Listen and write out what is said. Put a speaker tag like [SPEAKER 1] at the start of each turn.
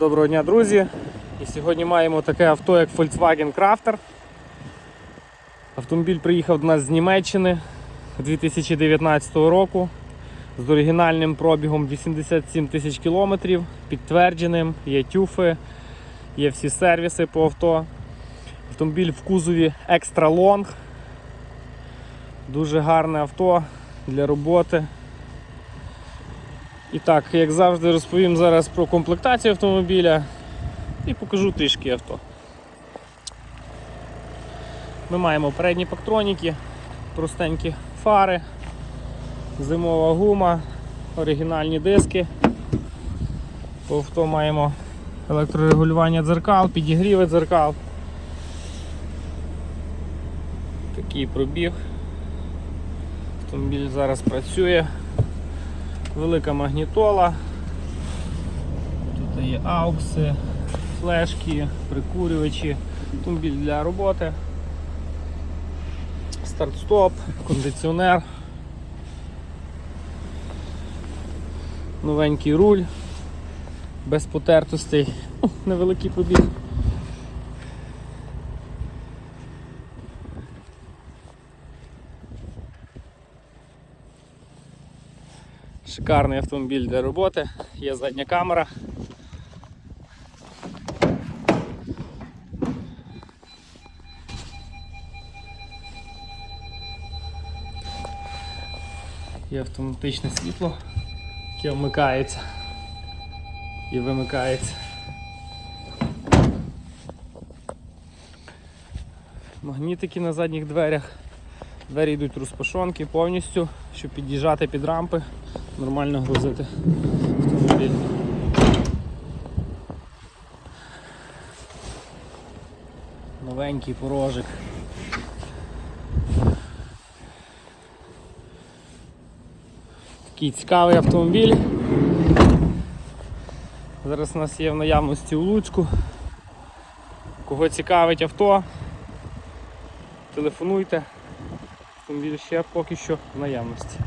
[SPEAKER 1] Доброго дня, друзі! І сьогодні маємо таке авто, як Volkswagen Crafter. Автомобіль приїхав до нас з Німеччини 2019 року з оригінальним пробігом 87 тисяч кілометрів, підтвердженим, є тюфи, є всі сервіси по авто. Автомобіль в кузові Extra Long. Дуже гарне авто для роботи. І так, як завжди, розповім зараз про комплектацію автомобіля і покажу трішки авто. Ми маємо передні пактроніки, простенькі фари, зимова гума, оригінальні диски. По авто маємо електрорегулювання дзеркал, підігріви дзеркал. Такий пробіг. Автомобіль зараз працює. Велика магнітола. Тут є аукси, флешки, прикурювачі, автомобіль для роботи, старт-стоп, кондиціонер, новенький руль, без потертостей, невеликий пробіг. Шикарний автомобіль для роботи, є задня камера. Є автоматичне світло, яке вмикається і вимикається. Магнітики на задніх дверях. Двері йдуть розпашонки повністю, щоб під'їжджати під рампи, нормально грузити автомобіль. Новенький порожик. Такий цікавий автомобіль. Зараз у нас є в наявності у Луцьку. Кого цікавить авто, телефонуйте. Автомобіль ще поки що в наявності.